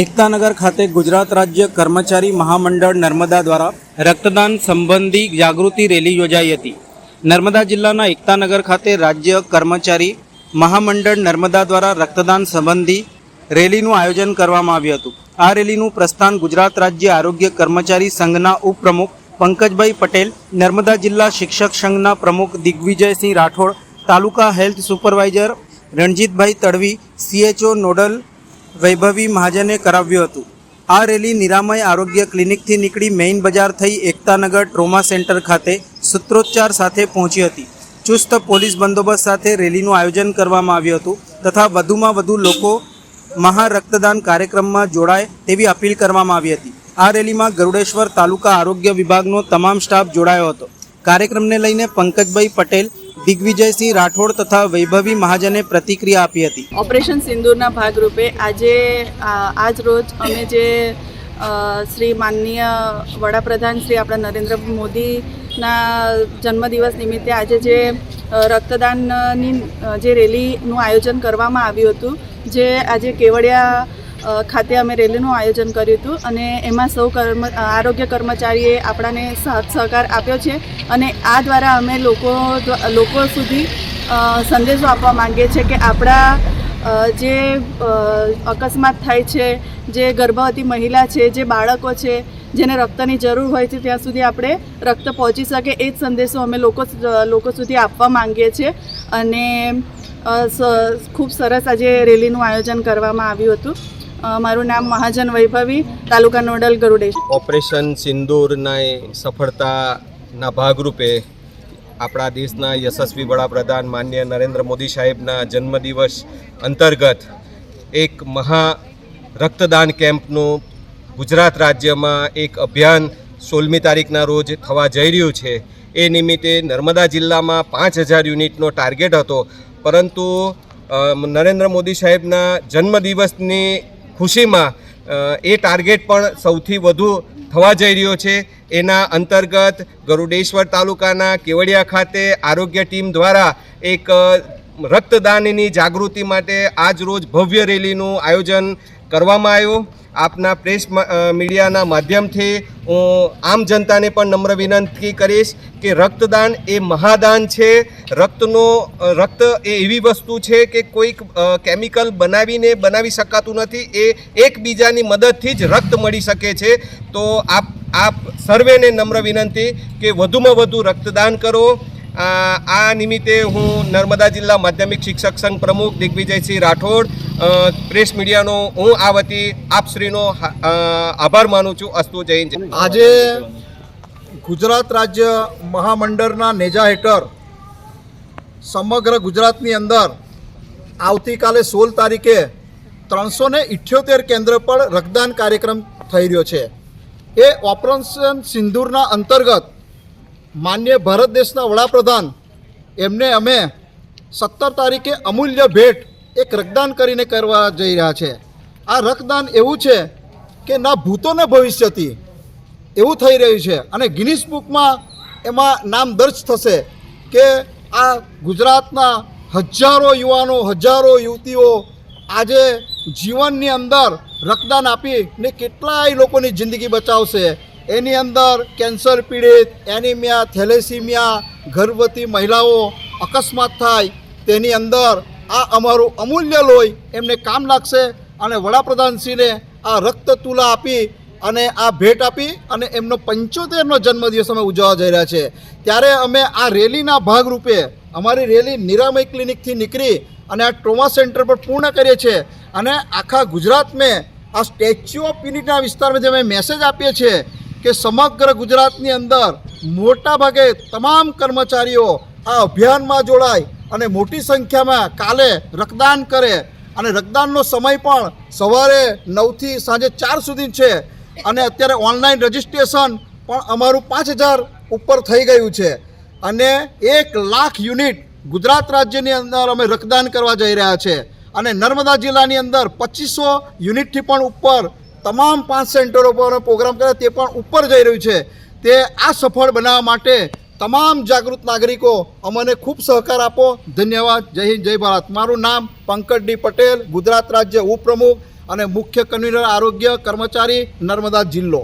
એકતાનગર ખાતે ગુજરાત રાજ્ય કર્મચારી મહામંડળ નર્મદા દ્વારા રક્તદાન સંબંધી જાગૃતિ રેલી યોજાઈ હતી. નર્મદા જિલ્લાના એકતાનગર ખાતે રાજ્ય કર્મચારી મહામંડળ નર્મદા દ્વારા રક્તદાન સંબંધી રેલીનું આયોજન કરવામાં આવ્યું હતું. આ રેલીનું પ્રસ્થાન ગુજરાત રાજ્ય આરોગ્ય કર્મચારી સંઘના ઉપપ્રમુખ પંકજભાઈ પટેલ, નર્મદા જિલ્લા શિક્ષક સંઘના પ્રમુખ દિગ્વિજયસિંહ રાઠોડ, તાલુકા health supervisor Ranjitbhai Tadvi CHO nodal Vaibhavi મહાજને કરાવ્યું હતું. આ રેલી નિરામય આરોગ્ય ક્લિનિકથી નીકળી મેઇન બજાર થઈ એકતાનગર ટ્રોમા સેન્ટર ખાતે સૂત્રોચ્ચાર સાથે પહોંચી હતી. ચુસ્ત પોલીસ બંદોબસ્ત સાથે રેલીનું આયોજન કરવામાં આવ્યું હતું તથા વધુમાં વધુ લોકો મહા રક્તદાન કાર્યક્રમમાં જોડાય તેવી અપીલ કરવામાં આવી હતી. આ રેલીમાં ગરુડેશ્વર તાલુકા આરોગ્ય વિભાગનો તમામ સ્ટાફ જોડાયો હતો. કાર્યક્રમને લઈને પંકજભાઈ પટેલ દિગ્વિજયસિંહ રાઠોડ તથા વૈભવી મહાજને પ્રતિક્રિયા આપી હતી. ઓપરેશન સિંદૂરના ભાગરૂપે આજે આજ રોજ અમે જે શ્રી માનનીય વડાપ્રધાન શ્રી આપણા નરેન્દ્ર મોદીના જન્મદિવસ નિમિત્તે આજે જે રક્તદાનની જે રેલીનું આયોજન કરવામાં આવ્યું હતું, જે આજે કેવડિયા ખાતે અમે રેલીનું આયોજન કર્યું હતું અને એમાં સૌ કર્મ આરોગ્ય કર્મચારીએ આપણાને સાથ સહકાર આપ્યો છે અને આ દ્વારા અમે લોકો લોકો સુધી સંદેશો આપવા માંગીએ છીએ કે આપણા જે અકસ્માત થાય છે, જે ગર્ભવતી મહિલા છે, જે બાળકો છે, જેને રક્તની જરૂર હોય છે, ત્યાં સુધી આપણે રક્ત પહોંચી શકે એ જ સંદેશો અમે લોકો લોકો સુધી આપવા માંગીએ છીએ અને ખૂબ સરસ આજે રેલીનું આયોજન કરવામાં આવ્યું હતું. મારું નામ મહાજન વૈભવી, તાલુકા નોડલ ગરુડેશ ઓપરેશન સિંદૂરના સફળતાના ભાગરૂપે આપણા દેશના યશસ્વી વડાપ્રધાન માન્ય નરેન્દ્ર મોદી સાહેબના જન્મદિવસ અંતર્ગત એક મહા રક્તદાન કેમ્પનું ગુજરાત રાજ્યમાં એક અભિયાન સોળમી તારીખના રોજ થવા જઈ રહ્યું છે. એ નિમિત્તે નર્મદા જિલ્લામાં પાંચ હજાર યુનિટનો ટાર્ગેટ હતો. પરંતુ નરેન્દ્ર મોદી સાહેબના જન્મદિવસની ખુશીમાં એ ટાર્ગેટ પણ સૌથી વધુ થવા જઈ રહ્યો છે. એના અંતર્ગત ગરુડેશ્વર તાલુકાના કેવડિયા ખાતે આરોગ્ય ટીમ દ્વારા એક રક્તદાનની જાગૃતિ માટે આજ રોજ ભવ્ય રેલીનું આયોજન કરવામાં આવ્યું. આપના પ્રેસ મીડિયાના માધ્યમથી હું આમ જનતાને પણ નમ્ર વિનંતી કરીશ કે રક્તદાન એ મહાદાન છે. રક્તનો રક્ત એ એવી વસ્તુ છે કે કોઈક કેમિકલ બનાવીને બનાવી શકાતું નથી. એ એકબીજાની મદદથી જ રક્ત મળી શકે છે. તો આપ આપ સર્વેને નમ્ર વિનંતી કે વધુમાં વધુ રક્તદાન કરો. આ નિમિત્તે હું નર્મદા જિલ્લા માધ્યમિક શિક્ષક સંઘ પ્રમુખ દિગ્વિજયસિંહ રાઠોડ પ્રેસ મીડિયાનો હું આ વતી આપશ્રીનો આભાર માનું છું, અસ્તુ જૈન આજે ગુજરાત રાજ્ય મહામંડળના નેજા હેઠળ સમગ્ર ગુજરાતની અંદર આવતીકાલે સોળ તારીખે ત્રણસો ને ઇઠ્યોતેર કેન્દ્ર પર રક્તદાન કાર્યક્રમ થઈ રહ્યો છે. એ ઓપરેશન સિંદૂરના અંતર્ગત માન્ય ભારત દેશના વડાપ્રધાન, એમને અમે સત્તર તારીખે અમૂલ્ય ભેટ એક રક્તદાન કરીને કરવા જઈ રહ્યા છે. આ રક્તદાન એવું છે કે ના ભૂતો ને ભવિષ્યથી એવું થઈ રહ્યું છે અને ગિનિસ બુકમાં એમાં નામ દર્જ થશે કે આ ગુજરાતના હજારો યુવાનો, હજારો યુવતીઓ આજે જીવનની અંદર રક્તદાન આપીને કેટલાય લોકોની જિંદગી બચાવશે. એની અંદર કેન્સર પીડિત, એનિમિયા, થેલેસીમિયા, ગર્ભવતી મહિલાઓ અકસ્માત થાય, તેની અંદર આ અમારું અમૂલ્ય લોહી એમને કામ લાગશે અને વડાપ્રધાનશ્રીને આ રક્ત તુલા આપી અને આ ભેટ આપી અને એમનો પંચોતેરનો જન્મદિવસ અમે ઉજવવા જઈ રહ્યા છે. ત્યારે અમે આ રેલીના ભાગરૂપે અમારી રેલી નિરામય ક્લિનિકથી નીકળી અને આ ટ્રોમા સેન્ટર પર પૂર્ણ કરીએ છીએ અને આખા ગુજરાત મેં આ સ્ટેચ્યુ ઓફ યુનિટીના વિસ્તારમાં જે અમે મેસેજ આપીએ છીએ કે સમગ્ર ગુજરાતની અંદર મોટા ભાગે તમામ કર્મચારીઓ આ અભિયાનમાં જોડાય અને મોટી સંખ્યામાં કાલે રક્તદાન કરે. અને રક્તદાનનો સમય પણ સવારે નવથી સાંજે ચાર સુધી છે. અને અત્યારે ઓનલાઈન રજિસ્ટ્રેશન પણ અમારું પાંચ હજાર ઉપર થઈ ગયું છે. અને એક લાખ યુનિટ ગુજરાત રાજ્યની અંદર અમે રક્તદાન કરવા જઈ રહ્યા છે. અને નર્મદા જિલ્લાની અંદર પચીસો યુનિટથી પણ ઉપર તમામ પાંચ સેન્ટરો પર પ્રોગ્રામ કરે તે પણ ઉપર જઈ રહ્યું છે. તે આ સફળ બનાવવા માટે તમામ જાગૃત નાગરિકો અમને ખૂબ સહકાર આપો. ધન્યવાદ. જય હિન્દ, જય ભારત. મારું નામ પંકજ ડી પટેલ, ગુજરાત રાજ્ય ઉપપ્રમુખ અને મુખ્ય કન્વીનર આરોગ્ય કર્મચારી નર્મદા જિલ્લો.